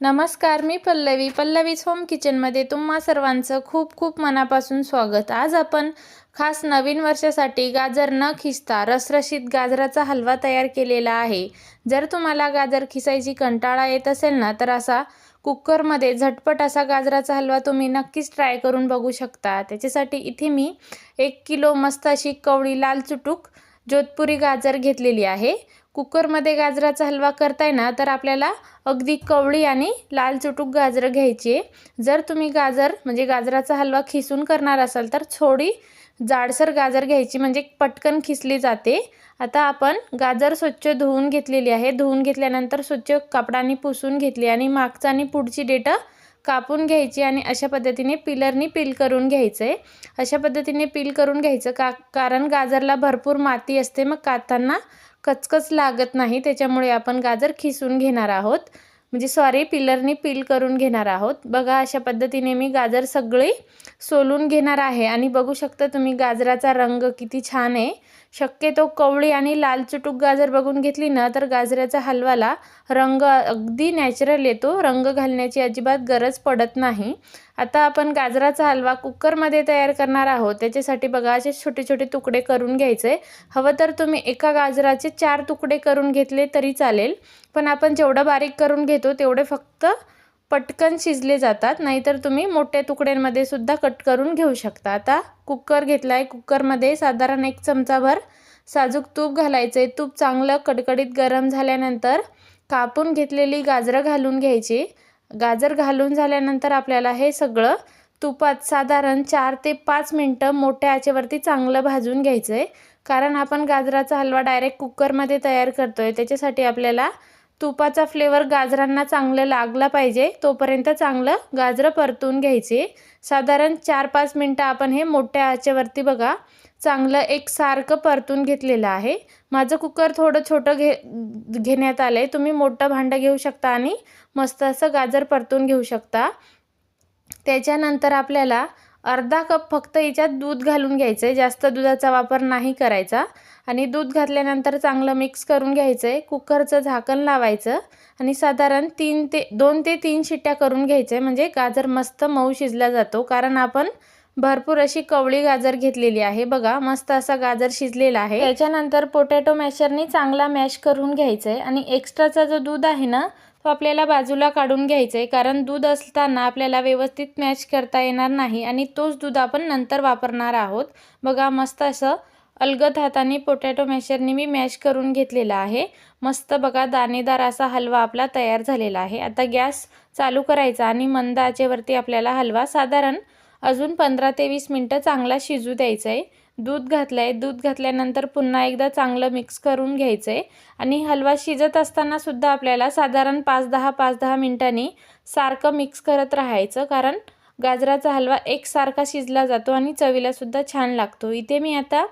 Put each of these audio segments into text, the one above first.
नमस्कार मी पल्लवी. पल्लवीज होम किचनमध्ये तुम्हा सर्वांचं खूप खूप मनापासून स्वागत. आज आपण खास नवीन वर्षासाठी गाजर न खिसता रसरशीत गाजराचा हलवा तयार केलेला आहे. जर तुम्हाला गाजर खिसायची कंटाळा येत असेल ना तर असा कुकरमध्ये झटपट असा गाजराचा हलवा तुम्ही नक्कीच ट्राय करून बघू शकता. त्याच्यासाठी इथे मी एक किलो मस्त अशी कवळी लाल चुटूक जोधपुरी गाजर घेतलेली आहे. कुकरमध्ये गाजराचा हलवा करताय ना तर आपल्याला अगदी कवळी आणि लाल चुटूक गाजरं घ्यायची आहे. जर तुम्ही गाजर म्हणजे गाजराचा हलवा खिसून करणार असाल तर थोडी जाडसर गाजर घ्यायची म्हणजे पटकन खिसली जाते. आता आपण गाजर स्वच्छ धुवून घेतलेली आहे. धुवून घेतल्यानंतर स्वच्छ कापडाने पुसून घेतली आणि मागचा आणि पुढची डेटं कापून घ्यायची आणि अशा पद्धतीने पिलरनी पील करून घ्यायचं आहे अशा पद्धतीने पील करून घ्यायचं का कारण गाजरला भरपूर माती असते मग काताना कचकच लागत नाही त्याच्यामुळे आपण गाजर खिसून घेणार आहोत. म्हणजे सॉरी पिलरनी पील करून घेणार आहोत. बघा अशा पद्धतीने मी गाजर सगळे सोलून घेणार आहे. आणि बघू शकता तुम्ही गाजराचा रंग किती छान आहे. शक्यतो कवळी आणि लाल चुटूक गाजर बघून घेतली ना तर गाजराचा हलवाला रंग अगदी नॅचरल येतो. रंग घालण्याची अजिबात गरज पडत नाही. आता आपण गाजराचा हलवा कुकरमध्ये तयार करणार आहोत. त्याच्यासाठी बघा असे छोटे छोटे तुकडे करून घ्यायचे. हवं तर तुम्ही एका गाजराचे चार तुकडे करून घेतले तरी चालेल. पण आपण जेवढं बारीक करून घेतो तेवढे फक्त पटकन शिजले जातात. नाहीतर तुम्ही मोठ्या तुकड्यांमध्ये सुद्धा कट करून घेऊ शकता. आता कुकर घेतला आहे कुकरमध्ये साधारण एक चमचाभर साजूक तूप घालायचं. आहे तूप चांगलं कडकडीत गरम झाल्यानंतर कापून घेतलेली गाजरं घालून घ्यायची. गाजर घालून झाल्यानंतर आपल्याला हे सगळं तुपात साधारण चार ते पाच मिनटं मोठ्या आचेवरती चांगलं भाजून घ्यायचं आहे कारण आपण गाजराचा हलवा डायरेक्ट कुकरमध्ये तयार करतो आहे त्याच्यासाठी आपल्याला तुपाचा फ्लेवर गाजरांना चांगलं लागला पाहिजे तोपर्यंत चांगलं गाजरं परतून घ्यायचे. साधारण चार पाच मिनटं आपण हे मोठ्या आचेवरती बघा चांगलं एक सारखं परतून घेतलेलं आहे. माझं कुकर थोडं छोटं घे घेण्यात आलं आहे तुम्ही मोठं भांडं घेऊ शकता आणि मस्त असं गाजर परतून घेऊ शकता. त्याच्यानंतर आपल्याला अर्धा कप फक्त याच्यात दूध घालून घ्यायचं आहे जास्त दुधाचा वापर नाही करायचा. आणि दूध घातल्यानंतर चांगलं मिक्स करून घ्यायचं आहे कुकरचं झाकण लावायचं. आणि साधारण तीन ते दोन ते तीन शिट्ट्या करून घ्यायचं आहे म्हणजे गाजर मस्त मऊ शिजला जातो. कारण आपण भरपूर अशी कवळी गाजर घेतलेली आहे. बघा मस्त असा गाजर शिजलेला आहे. त्याच्यानंतर पोटॅटो मॅशरनी चांगला मॅश करून घ्यायचं आहे आणि एक्स्ट्राचा जो दूध आहे ना तो आपल्याला बाजूला काढून घ्यायचं आहे कारण दूध असताना आपल्याला व्यवस्थित मॅच करता येणार नाही आणि तोच दूध आपण नंतर वापरणार आहोत. बघा मस्त असं अलगद हाताने पोटॅटो मॅशरने मी मॅश करून घेतलेला आहे. मस्त बघा दाणेदार असा हलवा आपला तयार झालेला आहे. आता गॅस चालू करायचा आणि मंद आचेवरती आपल्याला हलवा साधारण अजून पंधरा ते वीस मिनटं चांगला शिजू द्यायचा आहे दूध घातलं आहे दूध घातल्यानंतर पुन्हा एकदा चांगलं मिक्स करून घ्यायचं आहे आणि हलवा शिजत असताना सुद्धा आपल्याला साधारण पाच दहा पाच दहा मिनटांनी सारखं मिक्स करत राहायचं. कारण गाजराचा हलवा एकसारखा शिजला जातो आणि चवीलासुद्धा छान लागतो. इथे मी आता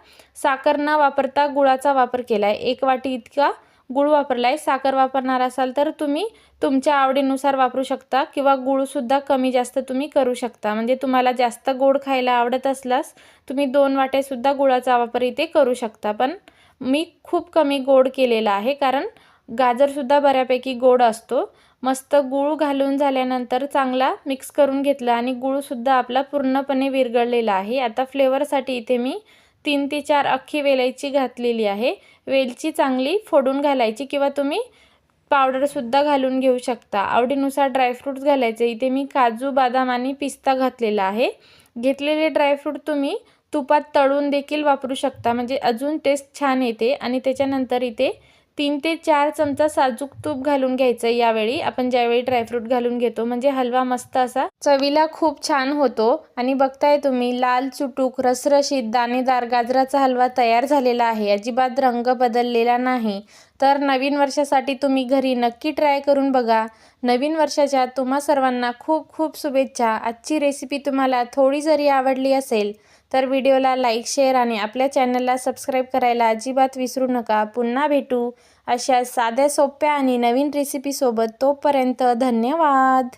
साखर न वापरता गुळाचा वापर केला आहे एक वाटी इतका गुळ वापरला आहे साखर वापरणार असाल तर तुम्ही तुमच्या आवडीनुसार वापरू शकता किंवा गुळसुद्धा कमी जास्त तुम्ही करू शकता. म्हणजे तुम्हाला जास्त गोड खायला आवडत असल्यास तुम्ही दोन वाटेसुद्धा गुळाचा वापर इथे करू शकता. पण मी खूप कमी गोड केलेला आहे कारण गाजरसुद्धा बऱ्यापैकी गोड असतो. मस्त गूळ घालून झाल्यानंतर चांगला मिक्स करून घेतला आणि गूळसुद्धा आपला पूर्णपणे विरघळलेला आहे. आता फ्लेवरसाठी इथे मी तीन ते चार अख्खी वेलायची घातलेली आहे. वेलची चांगली फोडून घालायची किंवा तुम्ही पावडरसुद्धा घालून घेऊ शकता. आवडीनुसार ड्रायफ्रूट्स घालायचे. इथे मी काजू बदाम आणि पिस्ता घातलेला आहे. घेतलेले ड्रायफ्रूट तुम्ही तुपात तळून देखील वापरू शकता. म्हणजे अजून टेस्ट छान येते आणि त्याच्यानंतर इथे तीन ते चार चमचा साजूक तूप घालून घ्यायचं यावेळी. आपण ज्यावेळी ड्रायफ्रूट घालून घेतो म्हणजे हलवा मस्त असा चवीला खूप छान होतो. आणि बघताय तुम्ही लाल चुटूक रसरशीत दाणेदार गाजराचा हलवा तयार झालेला आहे. अजिबात रंग बदललेला नाही. तर नवीन वर्षासाठी तुम्ही घरी नक्की ट्राय करून बघा. नवीन वर्षाच्या तुम्हा सर्वांना खूप खूप शुभेच्छा. आजची रेसिपी तुम्हाला थोडी जरी आवडली असेल तर व्हिडिओला लाईक शेअर आणि आपल्या चॅनलला सबस्क्राईब करायला अजिबात विसरू नका. पुन्हा भेटू अशा साध्या सोप्या आणि नवीन रेसिपीसोबत तोपर्यंत धन्यवाद.